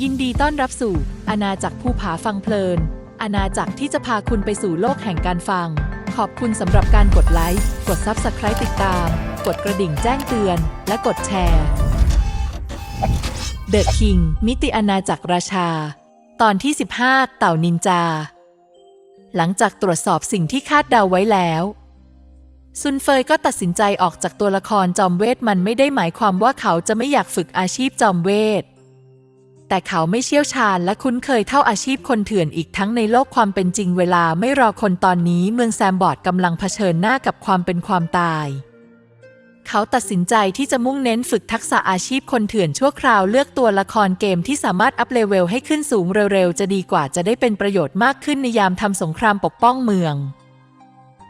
ยินดีต้อนรับสู่อาณาจักรภูผาฟังเพลิน อาณาจักรที่จะพาคุณไปสู่โลกแห่งการฟัง ขอบคุณสำหรับการกดไลค์ กด Subscribe ติดตาม กดกระดิ่งแจ้งเตือน และกดแชร์ The King มิติอาณาจักรราชา ตอนที่ 15 เต่านินจา หลังจากตรวจสอบสิ่งที่คาดเดาไว้แล้ว ซุนเฟยก็ตัดสินใจออกจากตัวละครจอมเวทมันไม่ได้หมายความว่าเขาจะไม่อยากฝึกอาชีพจอมเวท แต่เขาไม่เชี่ยวชาญและคุ้นเคยเท่าอาชีพคนเถื่อนอีกทั้งในโลกความเป็นจริงเวลาไม่รอคนตอนนี้เมืองแซมบอร์ดกำลังเผชิญหน้ากับความเป็นความตาย เขาตัดสินใจที่จะมุ่งเน้นฝึกทักษะอาชีพคนเถื่อนชั่วคราวเลือกตัวละครเกมที่สามารถอัพเลเวลให้ขึ้นสูงเร็วๆ จะดีกว่าจะได้เป็นประโยชน์มากขึ้นในยามทำสงครามปกป้องเมือง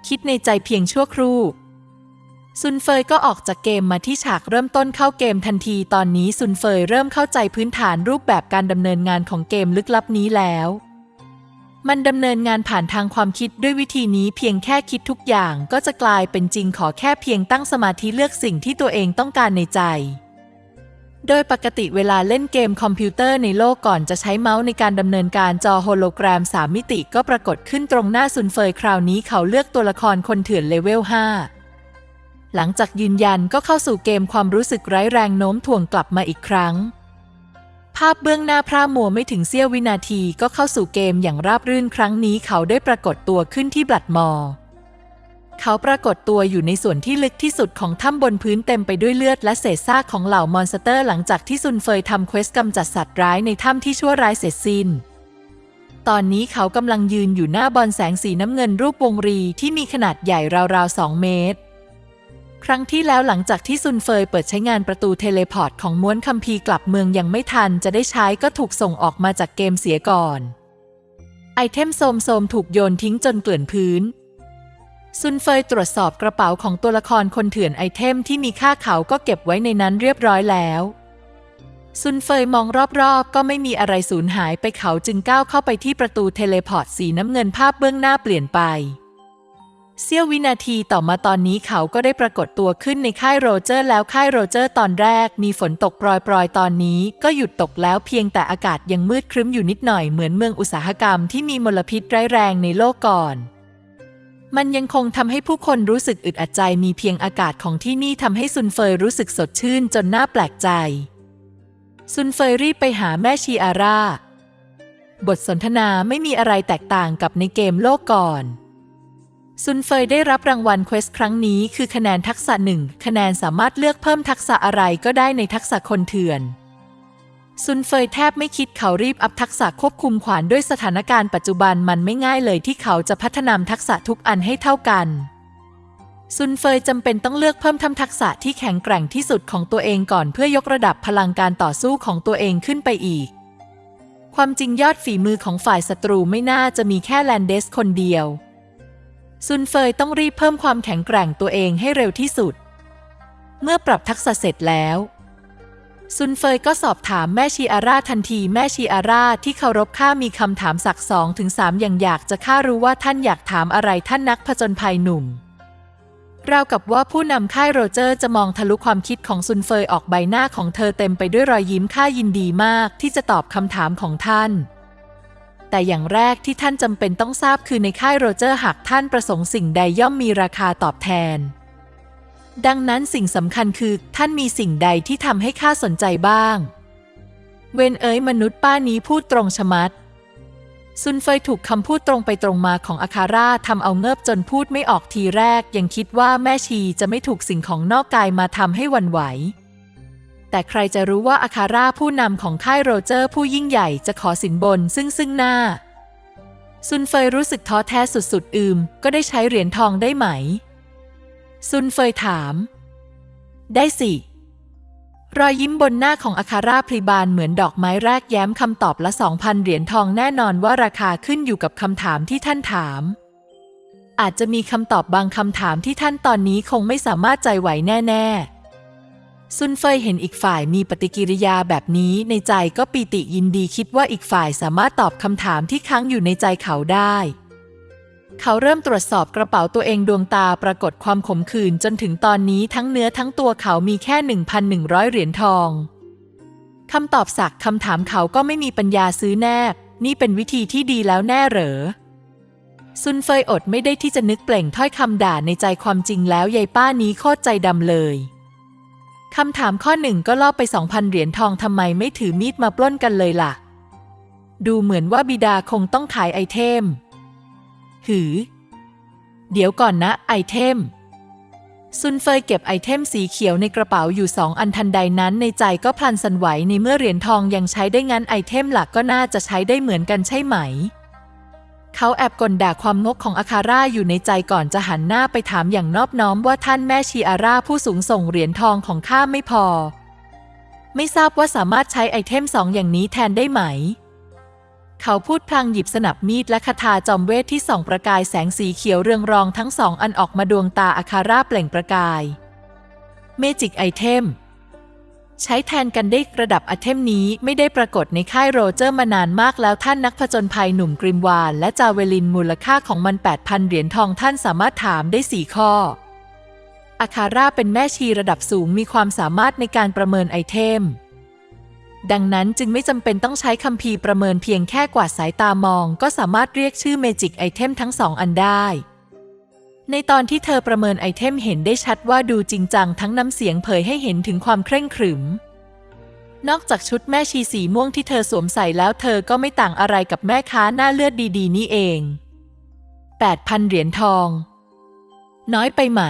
คิดในใจเพียงชั่วครู่ ซุนเฟยก็ออกจากเกมมาที่ฉากเริ่มต้นเข้าเกมทันทีตอนนี้ซุนเฟยเริ่มเข้าใจพื้นฐานรูปแบบการดำเนินงานของเกมลึกลับนี้แล้ว มันดำเนินงานผ่านทางความคิดด้วยวิธีนี้เพียงแค่คิดทุกอย่างก็จะกลายเป็นจริงขอแค่เพียงตั้งสมาธิเลือกสิ่งที่ตัวเองต้องการในใจ โดยปกติเวลาเล่นเกมคอมพิวเตอร์ในโลกก่อนจะใช้เมาส์ในการดำเนินการจอโฮโลแกรม 3 มิติก็ปรากฏขึ้นตรงหน้าซุนเฟยคราวนี้เขาเลือกตัวละครคนเถื่อนเลเวล 5 หลังจากยืนยันก็เข้าสู่เกมความรู้สึกไร้แรงโน้มถ่วงกลับมาอีกครั้ง ภาพเบื้องหน้าพร่ามัวไม่ถึงเสี้ยววินาทีก็เข้าสู่เกมอย่างราบรื่นครั้งนี้เขาได้ปรากฏตัวขึ้นที่บลัดมอ เขาปรากฏตัวอยู่ในส่วนที่ลึกที่สุดของถ้ำบนพื้นเต็มไปด้วยเลือดและเศษซากของเหล่ามอนสเตอร์หลังจากที่ซุนเฟยทำเควสกำจัดสัตว์ร้ายในถ้ำที่ชั่วร้ายเสร็จสิ้นตอนนี้เขากำลังยืนอยู่หน้าบอลแสงสีน้ำเงินรูปวงรีที่มีขนาดใหญ่ราวๆ 2 เมตร ครั้งที่แล้วหลังจากที่ซุนเฟยเปิดใช้งานประตูเทเลพอร์ตของม้วนคัมภีร์กลับเมืองยังไม่ทันจะได้ใช้ก็ถูกส่งออกมาจากเกมเสียก่อน ไอเทมโสมๆถูกโยนทิ้งจนเกลื่อนพื้น ซุนเฟยตรวจสอบกระเป๋าของตัวละครคนเถื่อนไอเทมที่มีค่าเขาก็เก็บไว้ในนั้นเรียบร้อยแล้ว ซุนเฟยมองรอบๆ ก็ไม่มีอะไรสูญหายไปเขาจึงก้าวเข้าไปที่ประตูเทเลพอร์ตสีน้ำเงินภาพเบื้องหน้าเปลี่ยนไป เสี้ยววินาทีต่อมาตอนนี้เขาก็ได้ปรากฏตัวขึ้นในค่ายโรเจอร์แล้วค่ายโรเจอร์ตอนแรก มีฝนตกปรอยๆ ตอนนี้ก็หยุดตกแล้วเพียงแต่อากาศยังมืดครึ้มอยู่นิดหน่อยเหมือนเมืองอุตสาหกรรมที่มีมลพิษร้ายแรงในโลกก่อน มันยังคงทำให้ผู้คนรู้สึกอึดอัดใจมีเพียงอากาศของที่นี่ทำให้ซุนเฟยรู้สึกสดชื่นจนน่าแปลกใจ ซุนเฟยรีบไปหาแม่ชีอาร่า บทสนทนาไม่มีอะไรแตกต่างกับในเกมโลกก่อน ซุนเฟยได้รับรางวัลเควสครั้งนี้คือคะแนนทักษะหนึ่งคะแนนสามารถเลือกเพิ่มทักษะอะไรก็ได้ในทักษะคนเถื่อน ซุนเฟยแทบไม่คิดเขารีบอัพทักษะควบคุมขวานด้วยสถานการณ์ปัจจุบันมันไม่ง่ายเลยที่เขาจะพัฒนาทักษะทุกอันให้เท่ากัน ซุนเฟยจำเป็นต้องเลือกเพิ่มทำทักษะที่แข็งแกร่งที่สุดของตัวเองก่อนเพื่อยกระดับพลังการต่อสู้ของตัวเองขึ้นไปอีก ความจริงยอดฝีมือของฝ่ายศัตรูไม่น่าจะมีแค่แลนเดสคนเดียว ซุนเฟยต้องรีบเพิ่มความแข็งแกร่งตัวเองให้เร็วที่สุด เมื่อปรับทักษะเสร็จแล้ว ซุนเฟยก็สอบถามแม่ชีอาร่าทันทีแม่ชีอาร่าที่เคารพข้ามีคำถามสักสองถึงสามอย่างอยากจะข้ารู้ว่าท่านอยากถามอะไรท่านนักผจญภัยหนุ่มราวกับว่าผู้นำค่ายโรเจอร์จะมองทะลุความคิดของซุนเฟยออกใบหน้าของเธอเต็มไปด้วยรอยยิ้มข้ายินดีมากที่จะตอบคำถามของท่าน แต่อย่างแรกที่ท่านจำเป็นต้องทราบคือในค่ายโรเจอร์หากท่านประสงค์สิ่งใดย่อมมีราคาตอบแทน ดังนั้นสิ่งสำคัญคือท่านมีสิ่งใดที่ทำให้ข้าสนใจบ้าง เวนเอ๋ยมนุษย์ป้านี้พูดตรงชะมัด ซุนเฟยถูกคำพูดตรงไปตรงมาของอาคาร่าทำเอาเงิบจนพูดไม่ออกทีแรก ยังคิดว่าแม่ชีจะไม่ถูกสิ่งของนอกกายมาทำให้วันไหว แต่ใครจะรู้ว่าอาคาร่าผู้นำของค่ายโรเจอร์ผู้ยิ่งใหญ่จะขอสินบนซึ่งซึ่งหน้า ซุนเฟยรู้สึกท้อแท้สุดๆ อืม ก็ได้ใช้เหรียญทองได้ไหม ซุนเฟยถาม ได้สิ รอยยิ้มบนหน้าของอาคาร่าพลีบานเหมือนดอกไม้แรกแย้มคำตอบละสองพันเหรียญทองแน่นอนว่าราคาขึ้นอยู่กับคำถามที่ท่านถาม อาจจะมีคำตอบบางคำถามที่ท่านตอนนี้คงไม่สามารถใจไหวแน่ ๆ ซุนเฟยเห็นอีกฝ่ายมีปฏิกิริยาแบบนี้ในใจก็ปีติยินดีคิดว่าอีกฝ่ายสามารถตอบคำถามที่ค้างอยู่ในใจเขาได้ เขาเริ่มตรวจสอบกระเป๋าตัวเองดวงตาปรากฏความขมขื่นจนถึงตอนนี้ทั้งเนื้อทั้งตัวเขามีแค่ 1,100 เหรียญทองคำตอบสักคำถามเขาก็ไม่มีปัญญาซื้อแน่นี่เป็นวิธีที่ดีแล้วแน่เหรอซุนเฟยอดไม่ได้ที่จะนึกเปล่งถ้อยคำด่าในใจความจริงแล้วยายป้านี้โคตรใจดำเลย คำถามข้อหนึ่งก็ล่อไปสองพันเหรียญทองทำไมไม่ถือมีดมาปล้นกันเลยล่ะ ดูเหมือนว่าบิดาคงต้องขายไอเทม หือ เดี๋ยวก่อนนะไอเทม ซุนเฟยเก็บไอเทมสีเขียวในกระเป๋าอยู่สองอันทันใดนั้นในใจก็พลันสันไหวในเมื่อเหรียญทองยังใช้ได้งั้นไอเทมหลักก็น่าจะใช้ได้เหมือนกันใช่ไหม เขาแอบกลด่าความงกของอาคาร่าอยู่ในใจก่อนจะหันหน้าไปถามอย่างนอบน้อมว่าท่านแม่ชีอาร่าผู้สูงส่งเหรียญทองของข้าไม่พอ ไม่ทราบว่าสามารถใช้ไอเทมสองอย่างนี้แทนได้ไหม เขาพูดพลางหยิบสนับมีดและคาถาจอมเวทที่ส่องประกายแสงสีเขียวเรืองรองทั้งสองอันออกมาดวงตาอาคาร่าเปล่งประกาย เมจิกไอเทม ใช้แทนกันได้ระดับไอเทมนี้ไม่ได้ปรากฏในค่ายโรเจอร์มานานมากแล้วท่านนักผจญภัยหนุ่มกริมวาน และจาเวลินมูลค่าของมัน 8,000 เหรียญทองท่านสามารถถามได้ 4 ข้อ อาคาร่าเป็นแม่ชีระดับสูงมีความสามารถในการประเมินไอเทม ดังนั้นจึงไม่จำเป็นต้องใช้คัมภีร์ประเมินเพียงแค่กวาดสายตามอง ก็สามารถเรียกชื่อเมจิกไอเทมทั้งสองอันได้ ในตอนที่เธอประเมินไอเทมเห็นได้ชัดว่าดูจริงจังทั้งน้ำเสียงเผยให้เห็นถึงความเคร่งขรึม นอกจากชุดแม่ชีสีม่วงที่เธอสวมใส่แล้วเธอก็ไม่ต่างอะไรกับแม่ค้าหน้าเลือดดีๆ นี่เอง 8,000 เหรียญทอง น้อยไปไหม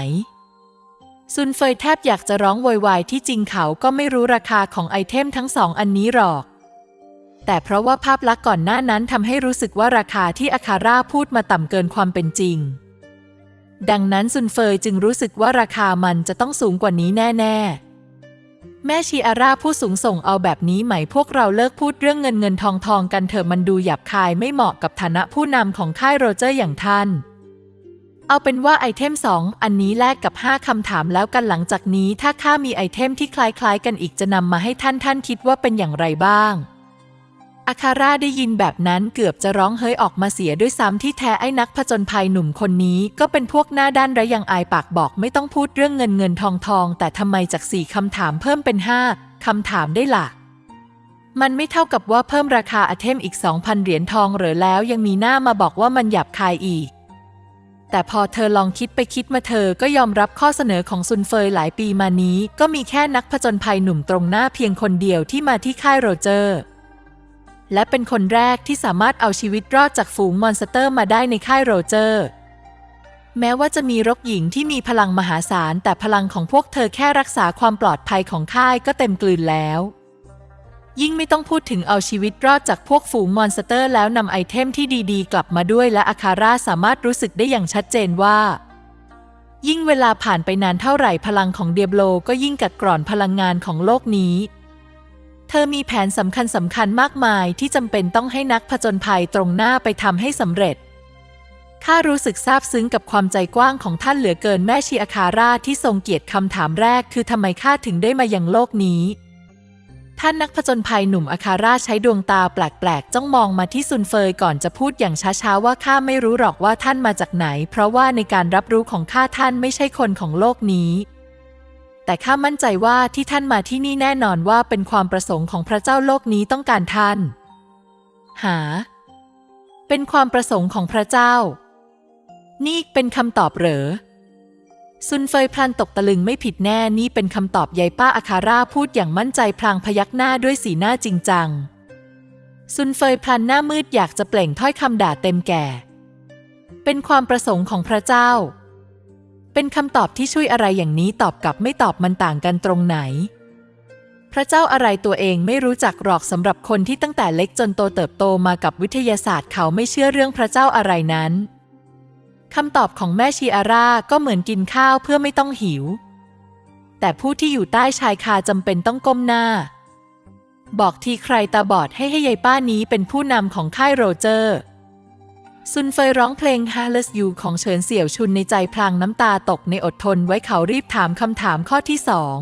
ซุนเฟยแทบอยากจะร้องโวยวายที่จริงเขาก็ไม่รู้ราคาของไอเทมทั้งสองอันนี้หรอกแต่เพราะว่าภาพลักษณ์ก่อนหน้านั้นทำให้รู้สึกว่าราคาที่อาคาร่าพูดมาต่ำเกินความเป็นจริง ดังนั้นซุนเฟยจึงรู้สึกว่าราคามันจะต้องสูงกว่านี้แน่ ๆ แม่ชีอาร่าผู้สูงส่งเอาแบบนี้ไหมพวกเราเลิกพูดเรื่องเงินเงินทองทองกันเถอะมันดูหยาบคายไม่เหมาะกับฐานะผู้นำของค่ายโรเจอร์อย่างท่าน เอาเป็นว่าไอเทมสองอันนี้แลกกับ 5คำถามแล้วกันหลังจากนี้ถ้าข้ามีไอเทมที่คล้ายๆ กันอีกจะนำมาให้ท่านท่านคิดว่าเป็นอย่างไรบ้าง อาคาร่าได้ยินแบบนั้นเกือบจะร้องเฮ้ยออกมาเสียด้วยซ้ำที่แท้ไอ้นักผจญภัยหนุ่มคนนี้ ก็เป็นพวกหน้าด้านและยังอายปากบอกไม่ต้องพูดเรื่องเงินเงินทองทอง แต่ทำไมจากสี่คำถามเพิ่มเป็นห้าคำถามได้ล่ะ มันไม่เท่ากับว่าเพิ่มราคาไอเทมอีก 2,000 เหรียญทองหรือแล้วยังมีหน้ามาบอกว่ามันหยาบคายอีก แต่พอเธอลองคิดไปคิดมาเธอก็ยอมรับข้อเสนอของซุนเฟยหลายปีมานี้ ก็มีแค่นักผจญภัยหนุ่มตรงหน้าเพียงคนเดียวที่มาที่ค่ายโรเจอร์ และเป็นคนแรกที่สามารถเอาชีวิตรอดจากฝูงมอนสเตอร์มาได้ในค่ายโรเจอร์ แม้ว่าจะมีรกหญิงที่มีพลังมหาศาล แต่พลังของพวกเธอแค่รักษาความปลอดภัยของค่ายก็เต็มกลืนแล้ว ยิ่งไม่ต้องพูดถึงเอาชีวิตรอดจากพวกฝูงมอนสเตอร์ แล้วนำไอเทมที่ดีๆ กลับมาด้วยและอาคาร่าสามารถรู้สึกได้อย่างชัดเจนว่ายิ่งเวลาผ่านไปนานเท่าไหร่พลังของเดียบโลก็ยิ่งกัดกร่อนพลังงานของโลกนี้ เธอมีแผนสำคัญสำคัญมากมายที่จำเป็นต้องให้นักผจญภัยตรงหน้าไปทำให้สำเร็จ ข้ารู้สึกซาบซึ้งกับความใจกว้างของท่านเหลือเกินแม่ชีอาคาร่าที่ทรงเกียรติคำถามแรกคือทำไมข้าถึงได้มายังโลกนี้ ท่านนักผจญภัยหนุ่มอาคาร่าใช้ดวงตาแปลกๆ จ้องมองมาที่ซุนเฟยก่อนจะพูดอย่างช้าๆว่าข้าไม่รู้หรอกว่าท่านมาจากไหน เพราะว่าในการรับรู้ของข้าท่านไม่ใช่คนของโลกนี้ แต่ข้ามั่นใจว่าที่ท่านมาที่นี่แน่นอนว่าเป็นความประสงค์ของพระเจ้าโลกนี้ต้องการท่าน หา เป็นความประสงค์ของพระเจ้า นี่เป็นคำตอบเหรอซุนเฟยพลันตกตะลึงไม่ผิดแน่นี่เป็นคำตอบยายป้าอาคาร่าพูดอย่างมั่นใจพลางพยักหน้าด้วยสีหน้าจริงจังซุนเฟยพลันหน้ามืดอยากจะเปล่งถ้อยคำด่าเต็มแก่ เป็นความประสงค์ของพระเจ้า เป็นคำตอบที่ช่วยอะไรอย่างนี้ตอบกับไม่ตอบมันต่างกันตรงไหน พระเจ้าอะไรตัวเองไม่รู้จักหรอกสำหรับคนที่ตั้งแต่เล็กจนโตเติบโตมากับวิทยาศาสตร์เขาไม่เชื่อเรื่องพระเจ้าอะไรนั้นคำตอบของแม่ชีอาร่าก็เหมือนกินข้าวเพื่อไม่ต้องหิว แต่ผู้ที่อยู่ใต้ชายคาจำเป็นต้องก้มหน้า บอกทีใครตาบอดให้ให้ยายป้านี้เป็นผู้นำของค่ายโรเจอร์ ซุนเฟยร้องเพลง h a l e s You ของเฉินเสี่ยวชุนในใจพลางน้ำตาตกในอดทนไว้เขารีบถามคำถามข้อที่สอง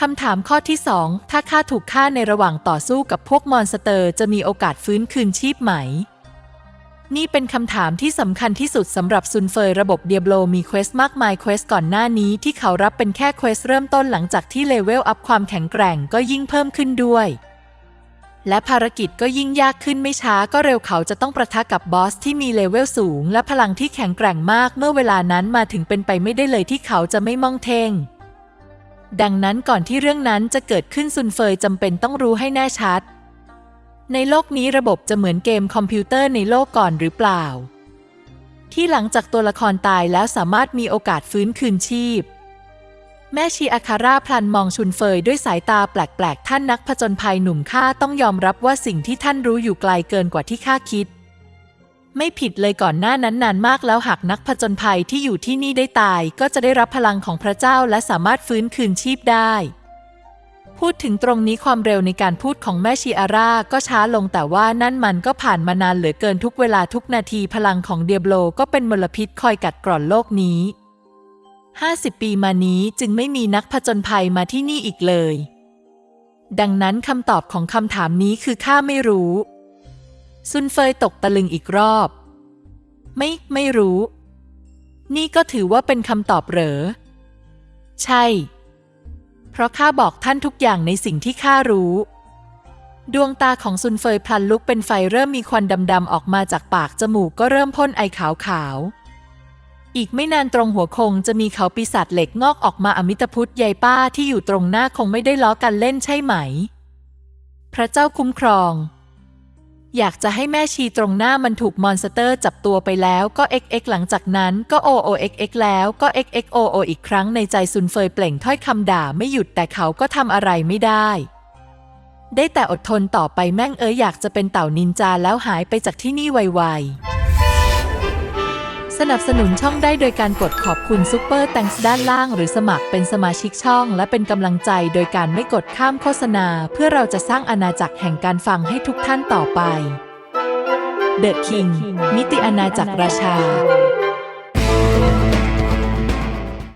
คำถามข้อที่สองถ้าข้าถูกฆ่าในระหว่างต่อสู้กับพวกมอนสเตอร์จะมีโอกาสฟื้นคืนชีพไหม นี่เป็นคำถามที่สำคัญที่สุดสำหรับซุนเฟยระบบเดียโบลมีเควสมากมายเควสก่อนหน้านี้ที่เขารับเป็นแค่เควสเริ่มต้นหลังจากที่เลเวลอัพความแข็งแกร่งก็ยิ่งเพิ่มขึ้นด้วย และภารกิจก็ยิ่งยากขึ้นไม่ช้าก็เร็วเขาจะต้องประทะกับบอสที่มีเลเวลสูง และพลังที่แข็งแกร่งมากเมื่อเวลานั้นมาถึงเป็นไปไม่ได้เลยที่เขาจะไม่มองเทง ดังนั้นก่อนที่เรื่องนั้นจะเกิดขึ้นซุนเฟยจำเป็นต้องรู้ให้แน่ชัด ในโลกนี้ระบบจะเหมือนเกมคอมพิวเตอร์ในโลกก่อนหรือเปล่า ที่หลังจากตัวละครตายแล้วสามารถมีโอกาสฟื้นคืนชีพ แม่ชีอาคาร่าพลันมองชุนเฟยด้วยสายตาแปลกๆ ท่านนักผจญภัยหนุ่มข้าต้องยอมรับว่าสิ่งที่ท่านรู้อยู่ไกลเกินกว่าที่ข้าคิด ไม่ผิดเลยก่อนหน้านั้นนานมากแล้วหากนักผจญภัยที่อยู่ที่นี่ได้ตาย ก็จะได้รับพลังของพระเจ้าและสามารถฟื้นคืนชีพได้ พูดถึงตรงนี้ความเร็วในการพูดของแม่ชีอาราก็ช้าลงแต่ว่านั่นมันก็ผ่านมานานเหลือเกินทุกเวลาทุกนาทีพลังของเดียบโลก็เป็นมลพิษคอยกัดกร่อนโลกนี้ 50 ปีมานี้จึงไม่มีนักผจญภัยมาที่นี่อีกเลย ดังนั้นคำตอบของคำถามนี้คือข้าไม่รู้ ซุนเฟยตกตะลึงอีกรอบ ไม่ ไม่รู้ นี่ก็ถือว่าเป็นคำตอบเหรอ ใช่ เพราะข้าบอกท่านทุกอย่างในสิ่งที่ข้ารู้ ดวงตาของซุนเฟยพลันลุกเป็นไฟเริ่มมีควันดำๆออกมาจากปากจมูกก็เริ่มพ่นไอขาวๆ อีกไม่นานตรงหัวคงจะมีเขาปีศาจเหล็กงอกออกมาอมิตพุทธยายป้าที่อยู่ตรงหน้าคงไม่ได้ล้อกันเล่นใช่ไหม พระเจ้าคุ้มครอง อยากจะให้แม่ชีตรงหน้ามันถูกมอนสเตอร์จับตัวไปแล้วก็ XX หลังจากนั้นก็ OOXX แล้วก็ XXOO อีกครั้งในใจซุนเฟยเปล่งถ้อยคำด่าไม่หยุดแต่เขาก็ทำอะไรไม่ได้ได้แต่อดทนต่อไปแม่งเอ๋ยอยากจะเป็นเต่านินจาแล้วหายไปจากที่นี่ไวๆ สนับสนุนช่องได้โดยการกดขอบคุณซุปเปอร์แตงส์ด้านล่าง หรือสมัครเป็นสมาชิกช่อง และเป็นกำลังใจโดยการไม่กดข้ามโฆษณา เพื่อเราจะสร้างอาณาจักรแห่งการฟังให้ทุกท่านต่อไปเดอะคิงมิติอาณาจักรราชา